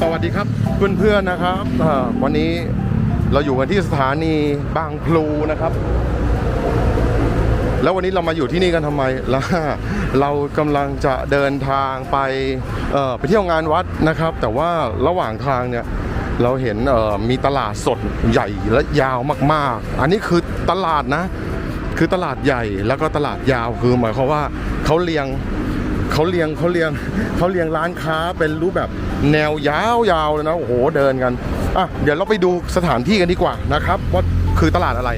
สวัสดีครับเพื่อนๆนะครับวันนี้เราอยู่กันที่สถานีบางพลูนะครับ แล้ววันนี้เรามาอยู่ที่นี่กันทำไมล่ะเรากำลังจะเดินทางไปไปเที่ยวงานวัดนะครับ แต่ว่าระหว่างทางเนี่ยเราเห็นมีตลาดสดใหญ่และยาวมากๆ อันนี้คือตลาดนะ คือตลาดใหญ่แล้วก็ตลาดยาวคือหมายความว่าเขาเรียง เขาเรียงเขาเรียงเขาเรียงร้านค้าเป็นรูปแบบแนวยาวๆเลยนะโอ้โหเดินกันอะเดี๋ยวเราไปดูสถานที่กันดีกว่านะครับว่าคือตลาดอะไร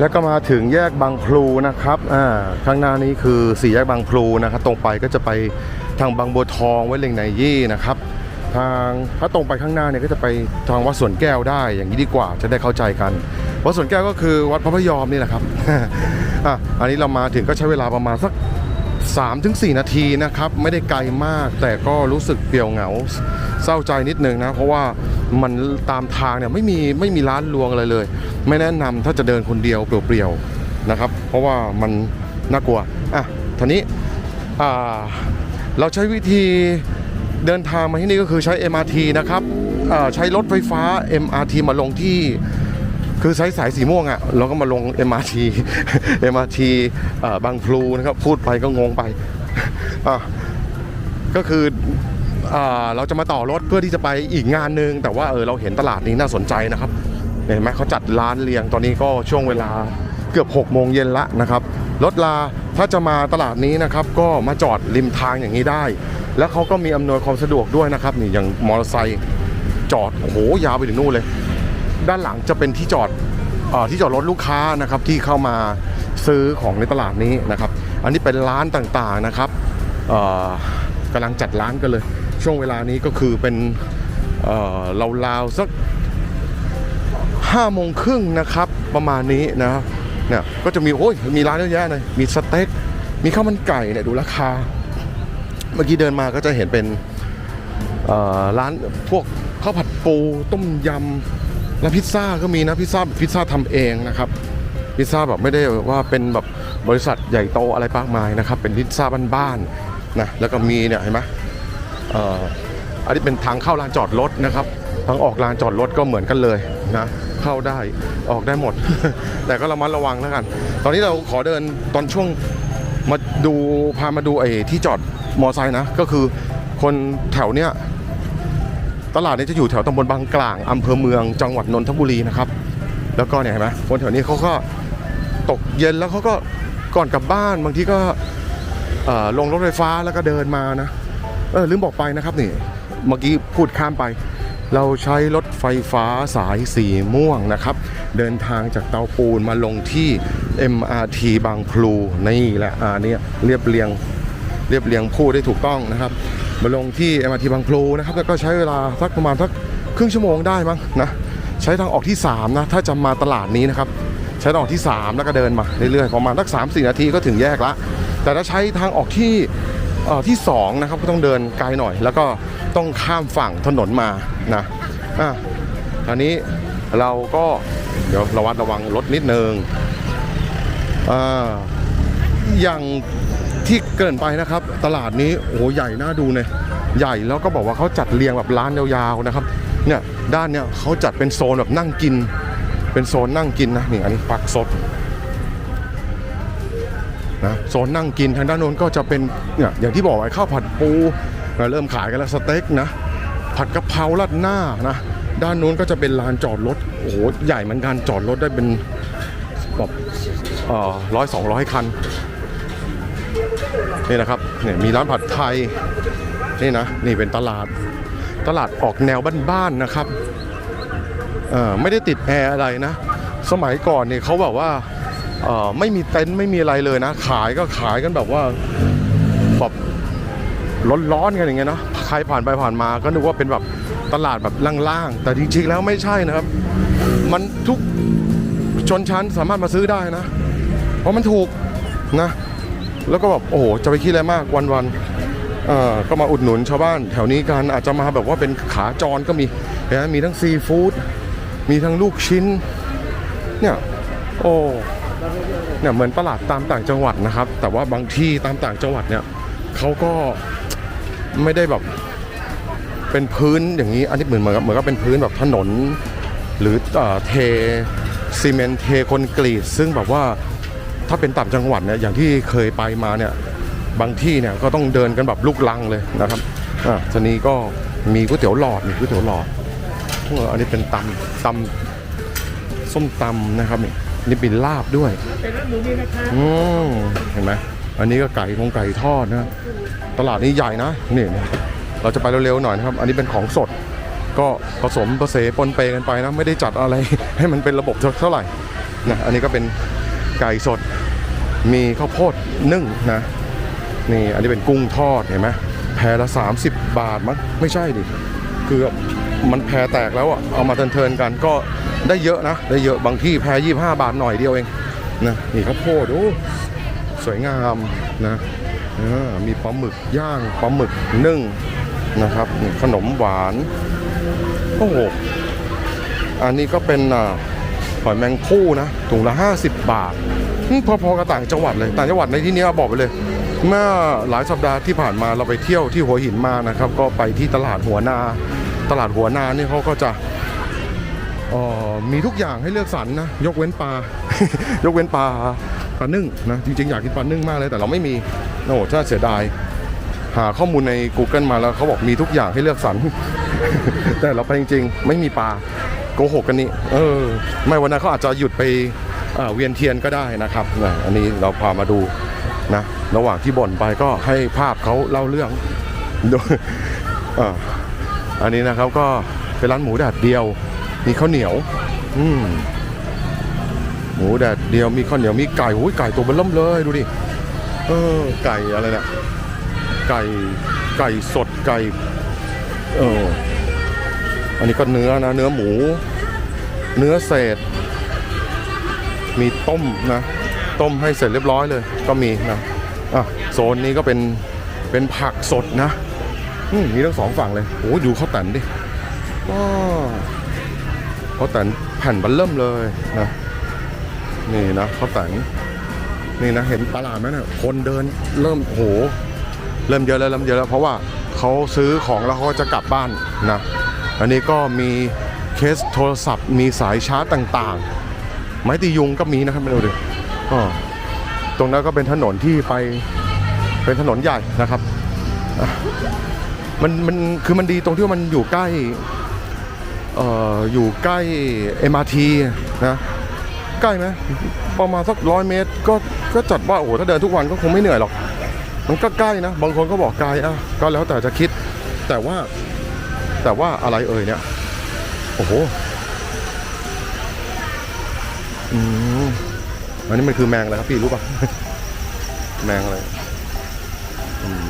แล้วก็มาถึงแยกบางพลูนะครับอ่าข้างหน้านี้คือสี่แยกบางพลูนะครับตรงไปก็จะไปทางบางบัวทองไว้เลงในยี่นะครับทางถ้าตรงไปข้างหน้าเนี่ยก็จะไปทางวัดสวนแก้วได้อย่างนี้ดีกว่าจะได้เข้าใจกัน วัดสวนแก้วก็คือวัดพระพยอมนี่แหละครับอะอันนี้เรามาถึงก็ใช้เวลาประมาณสัก3-4ถึง4นาทีนะครับ ไม่ได้ไกลมากแต่ก็รู้สึกเปี่ยวเหงา เศร้าใจนิดนึงนะ เพราะว่ามันตามทางเนี่ยไม่มีไม่มีร้านรวงอะไรเลย ไม่แนะนำถ้าจะเดินคนเดียวเปลี่ยวๆนะครับ เพราะว่ามันน่ากลัวอะทีนี้อ่าเราใช้วิธีเดินทางมาที่นี่ก็คือใช้ MRT นะครับอ่าใช้รถไฟฟ้า MRT มาลงที่ คือใช้สายสีม่วงอะ่ะเราก็มาลง MRT MRT เอ่อบางพลูนะครับ พูดไปก็งงไปก็คืออเราจะมาต่อรถเพื่อที่จะไปอีกงานหนึ่งแต่ว่าเออเราเห็นตลาดนี้น่าสนใจนะครับเห็นไหมเขาจัดร้านเรียงตอนนี้ก็ช่วงเวลาเกือบ6โมงเย็นละนะครับรถลาถ้าจะมาตลาดนี้นะครับ ก็มาจอดริมทางอย่างนี้ได้ แล้วเขาก็มีอำนวยความสะดวกด้วยนะครับนี่อย่างมอเตอร์ไซค์จอดโอ้โหยาวไปถึงนู่นเลย ด้านหลังจะเป็นที่จอดอที่จอดรถลูกค้านะครับที่เข้ามาซื้อของในตลาดนี้นะครับ อันนี้เป็นร้านต่างๆนะครับกำลังจัดร้านกันเลย ช่วงเวลานี้ก็คือเป็นเอ่อราวๆสักห้าโมงครึ่งนะครับประมาณนี้นะครับเนี่ยก็จะมีโอ้ยมีร้านเยอะแยะเลยมีสเต็กมีข้าวมันไก่เนี่ยดูราคา เมื่อกี้เดินมาก็จะเห็นเป็นร้านพวกข้าวผัดปูต้มยำ และพิซซ่าก็มีนะพิซซ่าพิซซ่าทำเองนะครับพิซซ่าแบบไม่ได้ว่าเป็นแบบบริษัทใหญ่โตอะไรมากมายนะครับ เป็นพิซซ่าบ้านๆนะแล้วก็มีเนี่ยเห็นไหมอ,อ,อันนี้เป็นทางเข้าลานจอดรถนะครับทางออกลานจอดรถก็เหมือนกันเลยนะเข้าได้ออกได้หมด แต่ก็ระมัดระวังแล้วกัน ตอนนี้เราขอเดินตอนช่วงมาดูพามาดูไอ้ที่จอดมอไซค์นะ ก็คือคนแถวเนี้ย ตลาดนี้จะอยู่แถวตำบลบางกลางอำเภอเมืองจังหวัดนนทบุรีนะครับ แล้วก็เนี่ยเห็นไหมคนแถวนี้เขาก็ตกเย็นแล้วเขาก็ก่อนกลับบ้านบางทีก็ลงรถไฟฟ้าแล้วก็เดินมานะเออลืมบอกไปนะครับนี่เมื่อกี้พูดข้ามไป เราใช้รถไฟฟ้าสายสีม่วงนะครับ เดินทางจากเตาปูนมาลงที่ MRT บางพลูนี่แหละอ่าเนี่ยเรียบเรียงเรียบเรียงพูดได้ถูกต้องนะครับ มาลงที่ MRT บางพลูนะครับแล้วก็ใช้เวลาสักประมาณสักครึ่งชั่วโมงได้มั้งนะใช้ทางออกที่ 3 นะ ถ้าจะมาตลาดนี้นะครับ ใช้ทางออกที่ 3 แล้วก็เดินมาเรื่อยๆประมาณสัก3 4นาทีก็ถึงแยกละ แต่ถ้าใช้ทางออกที่เอ่อที่2นะครับก็ต้องเดินไกลหน่อย แล้วก็ต้องข้ามฝั่งถนนมานะอะคราวนี้เราก็เดี๋ยวระวัดระวังรถนิดนึงอ่าอย่าง ที่เกินไปนะครับ ตลาดนี้โอ้โหใหญ่น่าดูเลยใหญ่แล้วก็บอกว่าเขาจัดเรียงแบบร้านยาวๆนะครับเนี่ยด้านเนี่ยเขาจัดเป็นโซนแบบนั่งกิน เป็นโซนนั่งกินนะนี่อันนี้ปักสดนะโซนนั่งกินทางด้านโน้นก็จะเป็นเนี่ยอย่างที่บอกไว้ข้าวผัดปูเริ่มขายกันแล้วสเต็กนะผัดกะเพราราดหน้านะด้านโน้นก็จะเป็นลานจอดรถโอ้โหใหญ่เหมือนกันจอดรถได้เป็นแบบร้อยสองร้อยคัน นี่นะครับเนี่ยมีร้านผัดไทยนี่นะนี่เป็นตลาดตลาดออกแนวบ้านๆนะครับอ่อไม่ได้ติดแอร์อะไรนะ สมัยก่อนเนี่ยเขาแบบว่าอ่อไม่มีเต็นท์ไม่มีอะไรเลยนะ ขายก็ขายกันแบบว่าแบบร้อนๆกันอย่างเงี้ยนะใครผ่านไปผ่านมาก็นึกว่าเป็นแบบตลาดแบบล่างๆ แต่จริงๆแล้วไม่ใช่นะครับ มันทุกชนชั้นสามารถมาซื้อได้นะ เพราะมันถูกนะ แล้วก็แบบโอ้โหจะไปคิดอะไรมากวันๆก็มาอุดหนุนชาวบ้าน แถวนี้กันอาจจะมาแบบว่าเป็นขาจรก็มีนะมีทั้งซีฟู้ดมีทั้งลูกชิ้นเนี่ยโอ้เนี่ยเหมือนตลาดตามต่างจังหวัดนะครับ แต่ว่าบางที่ตามต่างจังหวัดเนี่ยเขาก็ไม่ได้แบบเป็นพื้นอย่างนี้อันนี้เหมือนเหมือนกับเหมือนกับเป็นพื้นแบบถนน หรือเอ่อเทซีเมนต์เทคอนกรีตซึ่งแบบว่า ถ้าเป็นต่างจังหวัดเนี่ยอย่างที่เคยไปมาเนี่ยบางที่เนี่ยก็ต้องเดินกันแบบลูกลังเลยนะครับอ่าทีนี้ก็มีก๋วยเตี๋ยวหลอดมีก๋วยเตี๋ยวหลอดเอออันนี้เป็นตำตำส้มตำนะครับนี่นี่เป็นลาบด้วยเป็นร้านหมูมีนะคะอืมเห็นไหมอันนี้ก็ไก่ของไก่ทอดนะตลาดนี้ใหญ่นะนี่เราจะไปเร็วๆหน่อยนะครับ อันนี้เป็นของสดก็ผสมผสมปนเปกันไปนะไม่ได้จัดอะไรให้มันเป็นระบบเท่าไหร่นะอันนี้ก็เป็นไก่สด มีข้าวโพดนึ่งนะนี่อันนี้เป็นกุ้งทอดเห็นไหมแพรละ 30 บาทมั้งไม่ใช่ดิคือมันแพรแตกแล้วอะเอามาเทินๆกันก็ได้เยอะนะ ได้เยอะบางที่แพร25 บาทหน่อยเดียวเองนะนี่ข้าวโพดโอ้สวยงามนะมีปลาหมึกย่างปลาหมึกนึ่งนะครับขนมหวานโอ้โหอันนี้ก็เป็นหอยแมงผู้นะถุงละ 50 บาท พอๆกับต่างจังหวัดเลยต่างจังหวัดในที่นี้บอกไปเลย เมื่อหลายสัปดาห์ที่ผ่านมาเราไปเที่ยวที่หัวหินมานะครับ ก็ไปที่ตลาดหัวนา ตลาดหัวนาเนี่ยเขาก็จะออมีทุกอย่างให้เลือกสรรนะยกเว้นปลายกเว้นปลาปลานึ่งนะจริงๆอยากกินปลานึ่งมากเลยแต่เราไม่มีโอ้ถ้าเสียดายหาข้อมูลใน Google มาแล้วเขาบอกมีทุกอย่างให้เลือกสรรแต่เราไปจริง ๆ ไม่มีปลาโกหกกันนี่เออ ไม่วันนั้นเขาอาจจะหยุดไป เวียนเทียนก็ได้นะครับนะอันนี้เราพามาดูนะระหว่างที่บ่นไปก็ให้ภาพเขาเล่าเรื่องดูอ่าอันนี้นะครับก็เป็นร้านหมูแดดเดียว มีข้าวเหนียว อืมหมูแดดเดียวมีข้าวเหนียวมีไก่โอ้ยไก่ตัวเบนล่มเลยดูดิเออไก่อะไรเนี่ยไก่ไก่สดไก่เอออันนี้ก็เนื้อนะเนื้อหมู เนื้อเศษ มีต้มนะ ต้มให้เสร็จเรียบร้อยเลย ก็มีนะอะโซนนี้ก็เป็นเป็นผักสดนะอืมีทั้งสองฝั่งเลยโอ้ดูข้าวแตนดิว้าข้าวแตนแผ่นบันเริ่มเลยนะนี่นะข้าวแตนนี่นะเห็นตลาดไหมเนี่ยคนเดินเริ่มโหเริ่มเยอะแล้วเริ่มเยอะแล้วเพราะว่าเขาซื้อของแล้วเขาจะกลับบ้านนะอันนี้ก็มีเคสโทรศัพท์ มีสายชาร์จต่างๆ ไม้ตียุงก็มีนะครับไม่รู้ดิตรงนั้นก็เป็นถนนที่ไปเป็นถนนใหญ่นะครับมันมันคือมันดีตรงที่ว่ามันอยู่ใกล้เอ่ออยู่ใกล้ MRT นะใกล้ไหมประมาณสักร้อยเมตร ก็ก็จัดว่าโอ้โหถ้าเดินทุกวันก็คงไม่เหนื่อยหรอก มันก็ใกล้นะ บางคนก็บอกไกลอะก็แล้วแต่จะคิด แต่ว่าแต่ว่าอะไรเอ่ยเนี่ยโอ้โห อืมอันนี้มันคือแมงอะไรครับพี่รู้ป่ะ แมงอะไรอืม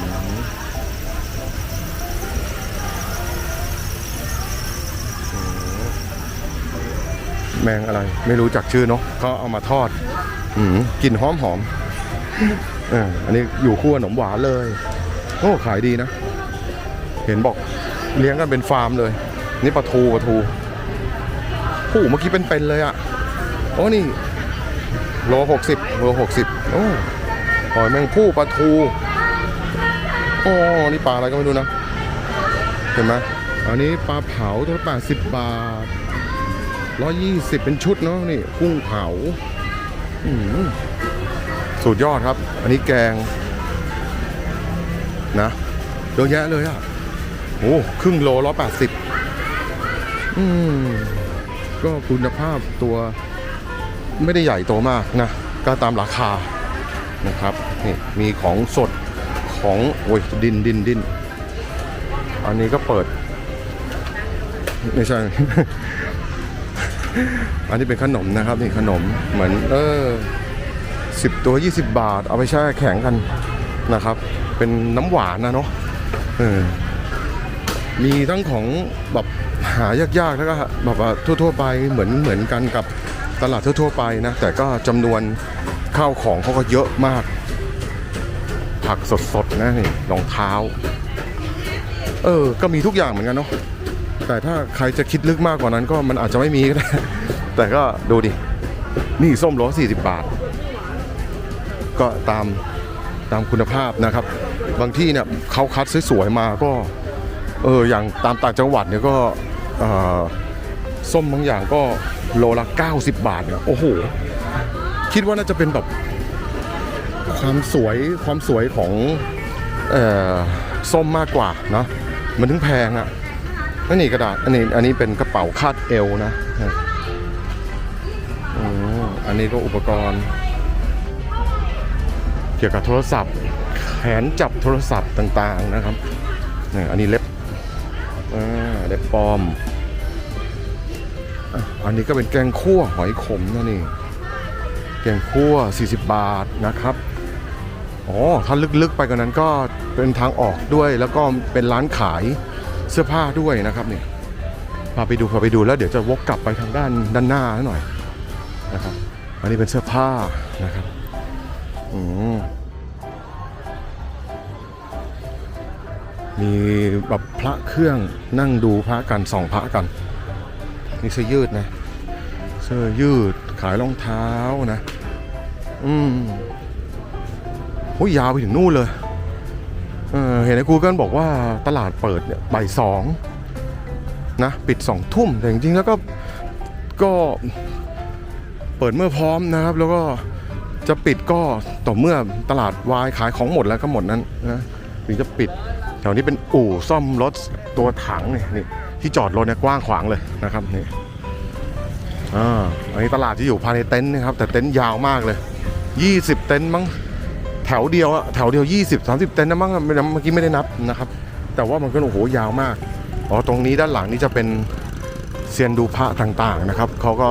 อืมแมงอะไร ไม่รู้จักชื่อเนาะก็เอามาทอด อืมกลิ่นหอมหอมๆอ่าอันนี้อยู่คู่กับขนมหวานเลยโอ้ขายดีนะ เห็นบอกเลี้ยงกันเป็นฟาร์มเลย นี่ปลาทูปลาทูโอ้โหเมื่อกี้เป็นๆเลยอะโอ้นี่โลหกสิบโลหกสิบโอ้หอยแมงผู้ปลาทูโอ้นี่ปลาอะไรก็ไม่รู้นะ เห็นไหมอันนี้ปลาเผาตัวแปดสิบบาทร้อยยี่สิบเป็นชุดเนาะนี่กุ้งเผาสุดยอดครับ อันนี้แกง นะเยอะแยะเลยอะโอ้ครึ่งโลร้อยแปดสิบอืมก็คุณภาพตัว ไม่ได้ใหญ่โตมากนะ ก็ตามราคานะครับนี่มีของสดของโอ้ยดินดินดินอันนี้ก็เปิด ไม่ใช่ อันนี้เป็นขนมนะครับนี่ขนมเหมือนเออสิบตัว 20 บาท เอาไปแช่แข็งกันนะครับ เป็นน้ำหวานนะเนาะเออมีทั้งของแบบหายากๆแล้วก็แบบทั่วๆไปเหมือนเหมือนกันกับ ตลาดทั่วๆไปนะแต่ก็จำนวนข้าวของเขาก็เยอะมาก ผักสดๆนะนี่รองเท้า เออ ก็มีทุกอย่างเหมือนกันเนาะแต่ถ้าใครจะคิดลึกมากกว่านั้นก็มันอาจจะไม่มีก็ได้แต่ก็ดูดิ นี่ส้มโลสี่สิบบาท ก็ตามตามคุณภาพนะครับ บางที่เนี่ยเขาคัดสวยๆมาก็ เอออย่างตามต่างจังหวัดเนี่ยก็ส้มบางอย่างก็ โลละ 90 บาทเนี่ยโอ้โห คิดว่าน่าจะเป็นแบบความสวยความสวยของเอ่อส้มมากกว่าเนะมันถึงแพงอะ่ะนั่นนี่กระดาษอันนี้อันนี้เป็นกระเป๋าคาดเอวนะอันนี้ก็อุปกรณ์ เกี่ยวกับโทรศัพท์แขนจับโทรศัพท์ต่างๆนะครับนี่อันนี้เล็บอ่าเล็บปลอม อันนี้ก็เป็นแกงคั่วหอยขมนะนี่แกงคั่ว 40 บาทนะครับอ๋อถ้าลึกๆไปกว่านั้นก็เป็นทางออกด้วย แล้วก็เป็นร้านขายเสื้อผ้าด้วยนะครับเนี่ยพาไปดูพาไปดูแล้วเดี๋ยวจะวกกลับไปทางด้านด้านหน้าหน่อยนะครับ อันนี้เป็นเสื้อผ้านะครับอืมมีแบบพระเครื่องนั่งดูพระกันส่องพระกัน นี่เสื้อยืดนะ เสื้อยืดขายรองเท้านะ อืมโอ้ยยาวไปถึงนู่นเลยเออเห็นใน Google บอกว่าตลาดเปิดเนี่ยบ่ายสองนะปิดสองทุ่มแต่จริงๆแล้วก็ก็เปิดเมื่อพร้อมนะครับ แล้วก็จะปิดก็ต่อเมื่อตลาดวายขายของหมดแล้วก็หมดนั้นนะถึงจะปิดแถวนี้เป็นอู่ซ่อมรถตัวถังเนี่ยนี่ ที่จอดรถเนี่ยกว้างขวางเลยนะครับนี่อ่าอันนี้ตลาดที่อยู่ภายในเต็นท์นะครับ แต่เต็นท์ยาวมากเลย 20 เต็นท์มั้งแถวเดียวอะแถวเดียว 20 30 เต็นท์นะมั้งเมื่อกี้ไม่ได้นับนะครับ แต่ว่ามันก็โอ้โหยาวมากอ๋อตรงนี้ด้านหลังนี่จะเป็นเซียนดูพระต่างๆนะครับเขาก็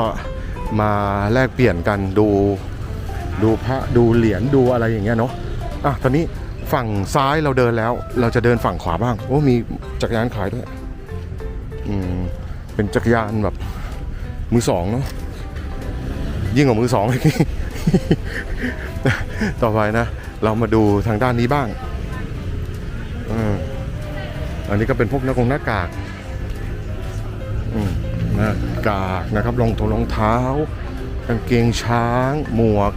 มาแลกเปลี่ยนกันดูดูพระดูเหรียญดูอะไรอย่างเงี้ยเนาะอะตอนนี้ฝั่งซ้ายเราเดินแล้ว เราจะเดินฝั่งขวาบ้างโอ้มีจักรยานขายด้วย เป็นจักรยานแบบมือสองเนาะยิ่งกว่ามือสองอีกต่อไปนะ เรามาดูทางด้านนี้บ้างอันนี้ก็เป็นพวกหน้ากงหน้ากากหน้ากากนะครับรองทงรองเท้ากางเกงช้าง หมวก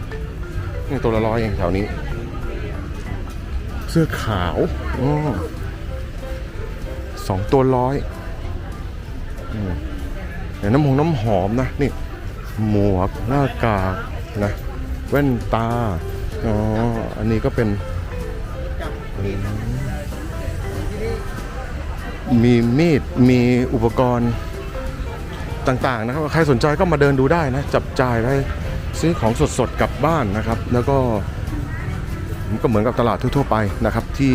นี่ตัวละร้อยเองแถวนี้ เสื้อขาวออสองตัวร้อย เนี่ยน้ำหงน้ำหอมนะนี่หมวกหน้ากากนะแว่นตาอ๋ออันนี้ก็เป็นมีมีดมีอุปกรณ์ต่างๆนะครับใครสนใจก็มาเดินดูได้นะ จับจ่ายไปซื้อของสดๆกลับบ้านนะครับ แล้วก็มันก็เหมือนกับตลาดทั่วๆไปนะครับที่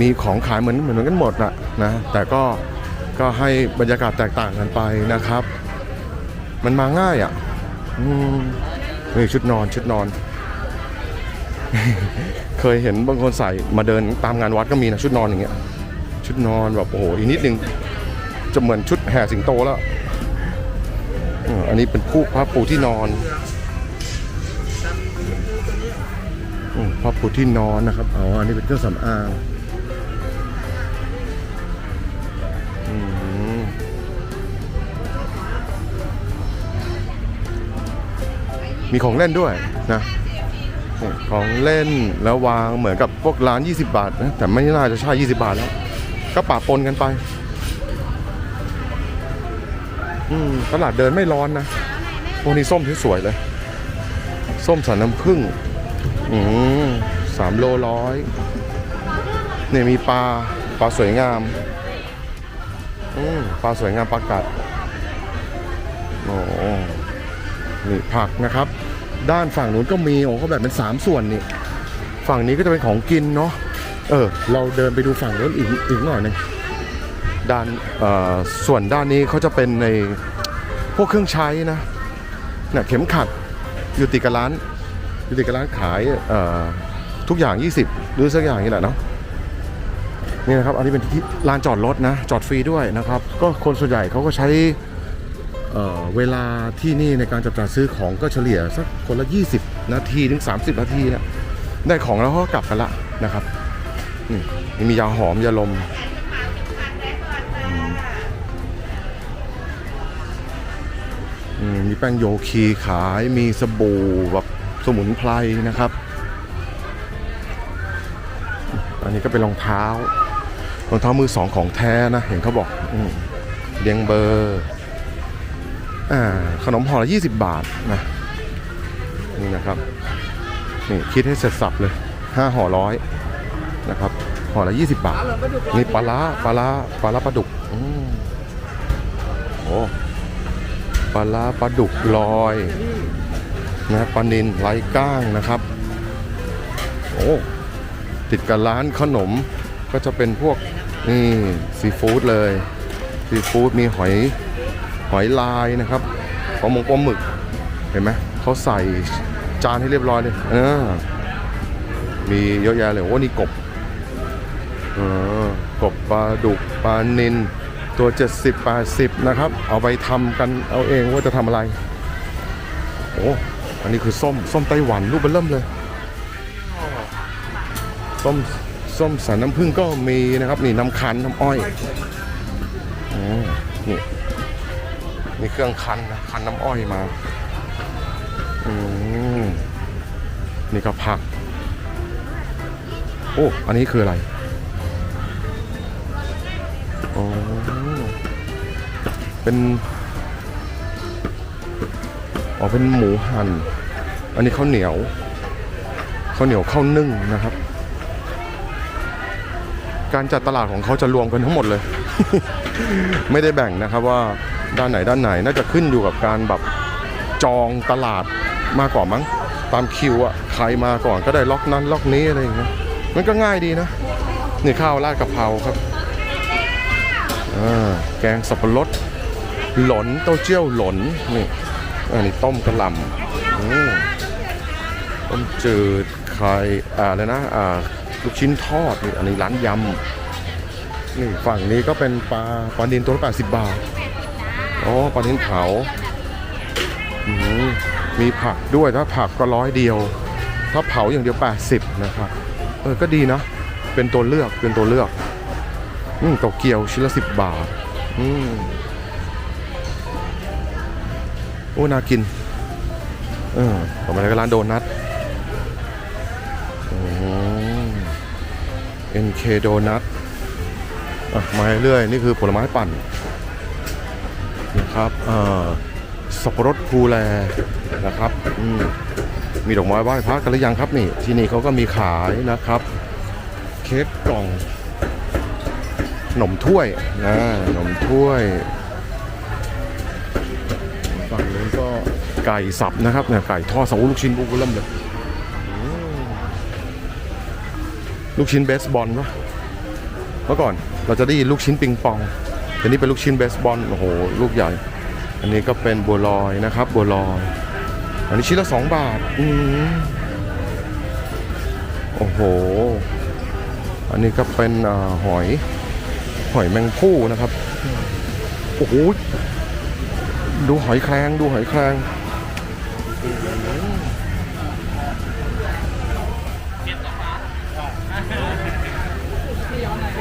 มีของขายเหมือนเหมือนกันหมดนะนะแต่ก็ ก็ให้บรรยากาศแตกต่างกันไปนะครับ มันมาง่ายอะอืมนี่ชุดนอนชุดนอน เคยเห็นบางคนใส่มาเดินตามงานวัดก็มีนะชุดนอนอย่างเงี้ย ชุดนอนแบบโอ้โหอีกนิดนึงจะเหมือนชุดแห่สิงโตแล้วอันนี้เป็นผู้ผ้าปูที่นอนอืมผ้าปูที่นอนนะครับอ๋ออันนี้เป็นเครื่องสำอาง มีของเล่นด้วยนะของเล่นแล้ววางเหมือนกับพวกร้าน 20 บาทนะแต่ไม่น่าจะใช่ 20 บาทแล้ว ก็ปะปนกันไปอืมตลาดเดินไม่ร้อนนะพวกนี้ส้มที่สวยเลย ส้มสายน้ำผึ้งอืมสามโลร้อยเนี่ยมีปลาปลาสวยงามอืมปลาสวยงามปลากัดโอ้ นี่ผักนะครับ ด้านฝั่งนู้นก็มีโอ้เขาแบบเป็นสามส่วนนี่ฝั่งนี้ก็จะเป็นของกินเนาะเออ เราเดินไปดูฝั่งนู้นอีกอีกหน่อยหนึงด้านเอ่อส่วนด้านนี้เขาจะเป็นในพวกเครื่องใช้นะเนี่ยเข็มขัดอยู่ติดกับร้านอยู่ติดกับร้านขายเอ่อทุกอย่าง 20 หรือสักอย่างนี่แหละเนาะนี่นะครับ อันนี้เป็นที่ลานจอดรถนะ จอดฟรีด้วยนะครับ ก็คนส่วนใหญ่เขาก็ใช้ เเวลาที่นี่ในการจับจ่ายซื้อของก็เฉลี่ยสักคนละ 20 นาทีถึง 30 นาทีนะได้ของแล้วก็กลับกันละนะครับนี่มียาหอมยาลมมีแป้งโยคีขายมีสบู่แบบสมุนไพรนะครับ อันนี้ก็เป็นรองเท้ารองเท้ามือสองของแท้นะ เห็นเขาบอกอเลียงเบอร์ ขนมห่อละ20 บาทนะนี่นะครับนี่คิดให้เสร็จสับเลย 5ห่อร้อยนะครับห่อละ20 บาทนี่ปลาร้าปลาร้าปลาร้าปลาดุกอืมโอ้ปลาร้าปลาดุกลอยนะปลานินไร้ก้างนะครับโอ้ติดกับร้านขนมก็จะเป็นพวกนี่ซีฟู้ดเลยซีฟู้ดมีหอย หอยลายนะครับปลาหมงปลาหมึกเห็นไหมเขาใส่จานให้เรียบร้อยเลยเออมีเยอะแยะเลยโอ้นี่กบเออกบปลาดุกปลานินตัว 70 80 นะครับ เอาไปทำกันเอาเองว่าจะทำอะไร โอ้อันนี้คือส้ม ส้มไต้หวันรูปเบลเริ่มเลย ส้ม ส้มสายน้ำผึ้งก็มีนะครับ นี่น้ำคั้นน้ำอ้อยอมนี่ มีเครื่องคันนะคันน้ำอ้อยมา อืมนี่ก็ผัก โอ้ อันนี้คืออะไรอ๋อเป็นอ๋อเป็นหมูหัน่น อันนี้ข้าวเหนียวข้าวเหนียวข้าวนึ่งนะครับ การจัดตลาดของเขาจะรวมกันทั้งหมดเลย ไม่ได้แบ่งนะครับว่า ด้านไหนด้านไหนน่าจะขึ้นอยู่กับการแบบจองตลาดมากกว่ามั้ง ตามคิวอะใครมาก่อนก็ได้ล็อกนั้นล็อกนี้อะไรอย่างเงี้ยมันก็ง่ายดีนะนี่ข้าวราดกะเพราครับอ่าแกงสับปะรดหลนเต้าเจี้ยวหลนนี่อันนี้ต้มกระหล่ำต้มจืดไข่อ่าอะไรนะอ่าลูกชิ้นทอดนี่อันนี้ร้านยำนี่ฝั่งนี้ก็เป็นปลาปลาดินตัวละ80บาท โอ๋อปลาดินเผามมีผักด้วยถ้าผักก็ร้อยเดียว ถ้าเผาอย่างเดียว 80 นะครับ เออ ก็ดีนะ เป็นตัวเลือก เป็นตัวเลือก อืมโตเกียวชิ้นละสิบบาท อืมโอ้ น่ากิน เออต่อไปก็ร้านโดนัทอืม NK โดนัทอะมาเรื่อย นี่คือผลไม้ปั่น นะครับสับปะรดภูแลนะครับมมีดอกไม้ไหว้พระกันหรือยังครับนี่ ที่นี่เขาก็มีขายนะครับ เค้กกล่องขนมถ้วยนะขนมถ้วยฝั่งนู้นก็ไก่สับนะครับเนี่ยไก่ทอดสองลูกชิ้นบุกเริ่มเลยลูกชิ้นเบสบอลปะเมื่อก่อนเราจะได้ยินลูกชิ้นปิงปอง แต่นี่เป็นลูกชิ้นเบสบอลโอ้โหลูกใหญ่ อันนี้ก็เป็นบัวลอยนะครับ บัวลอย อันนี้ชิ้นละสองบาทอืมโอ้โห อันนี้ก็เป็นอหอยหอยแมงผู้นะครับโอ้โหดูหอยแครงดูหอยแครง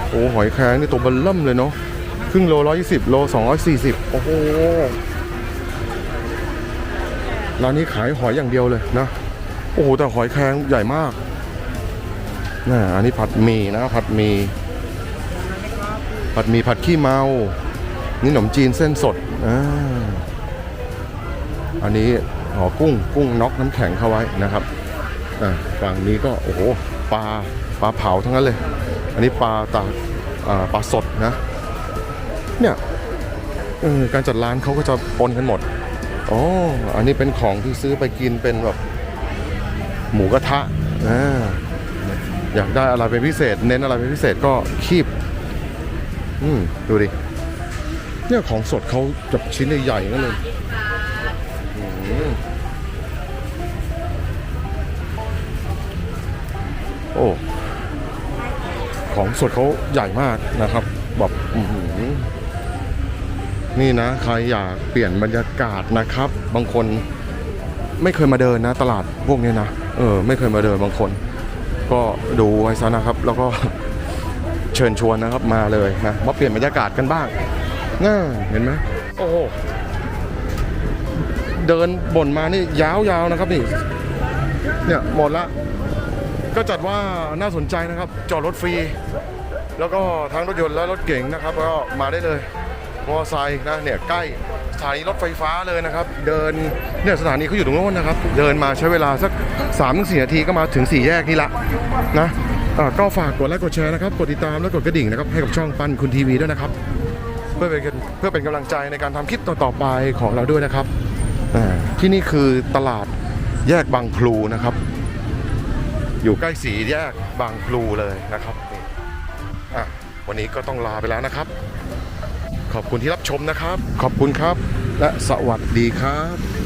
โอ้หอยแครงนี่ตัวบลเริ่มเลยเนาะ ครึ่งโลร้อยยี่สิบโลสองร้อยสี่สิบโอ้โหร้านนี้ขายหอยอย่างเดียวเลยนะ โอ้โห แต่หอยแครงใหญ่มากน่ะอันนี้ผัดหมี่นะ ผัดหมี่ผัดหมี่ผัดขี้เมา นี่ขนมจีนเส้นสดอาอันนี้ห่อกุ้งกุ้งน็อกน้ำแข็งเข้าไว้นะครับอ่าฝั่งนี้ก็โอ้โหปลาปลาเผาทั้งนั้นเลย อันนี้ปลาตาอ่าปลาสดนะ เนี่ยเออการจัดร้านเขาก็จะปนกันหมดอ๋ออันนี้เป็นของที่ซื้อไปกินเป็นแบบหมูกระทะอ่าอยากได้อะไรเป็นพิเศษ เน้นอะไรเป็นพิเศษก็คีบ อืมดูดิ เนี่ยของสดเขาจับชิ้นใหญ่ๆนั่นเลยโอ้ ของสดเขาใหญ่มากนะครับ แบบ อื้อ นี่นะใครอยากเปลี่ยนบรรยากาศนะครับ บางคนไม่เคยมาเดินนะ ตลาดพวกนี้นะเออไม่เคยมาเดินบางคน ก็ดูไว้ซะนะครับ แล้วก็เชิญชวนนะครับมาเลยนะมาเปลี่ยนบรรยากาศกันบ้างน่าเห็นไหมโอ้โหเดินบ่นมานี่ยาวๆนะครับนี่เนี่ยหมดละก็จัดว่าน่าสนใจนะครับ จอดรถฟรี แล้วก็ทั้งรถยนต์และรถเก๋งนะครับ ก็มาได้เลย มอเตอร์ไซค์นะเนี่ยใกล้สถานีรถไฟฟ้าเลยนะครับ เดินเนี่ยสถานีเขาอยู่ตรงโน้นนะครับ เดินมาใช้เวลาสัก3ามถึงสนาทีก็มาถึงสี่แยกนี่ละนะก็ฝากกดไลค์กดแชร์นะครับกดติดตามและกดกระดิ่งนะครับให้กับช่องปันคุณทีวีด้วยนะครับ เพื่อเป็นเพื่อเป็นกำลังใจในการทำคลิปต่อๆไปของเราด้วยนะครับที่นี่คือตลาดแยกบางพลูนะครับ อยู่ใกล้สีแยกบางพลูเลยนะครับอะวันนี้ก็ต้องลาไปแล้วนะครับ ขอบคุณที่รับชมนะครับ ขอบคุณครับ และสวัสดีครับ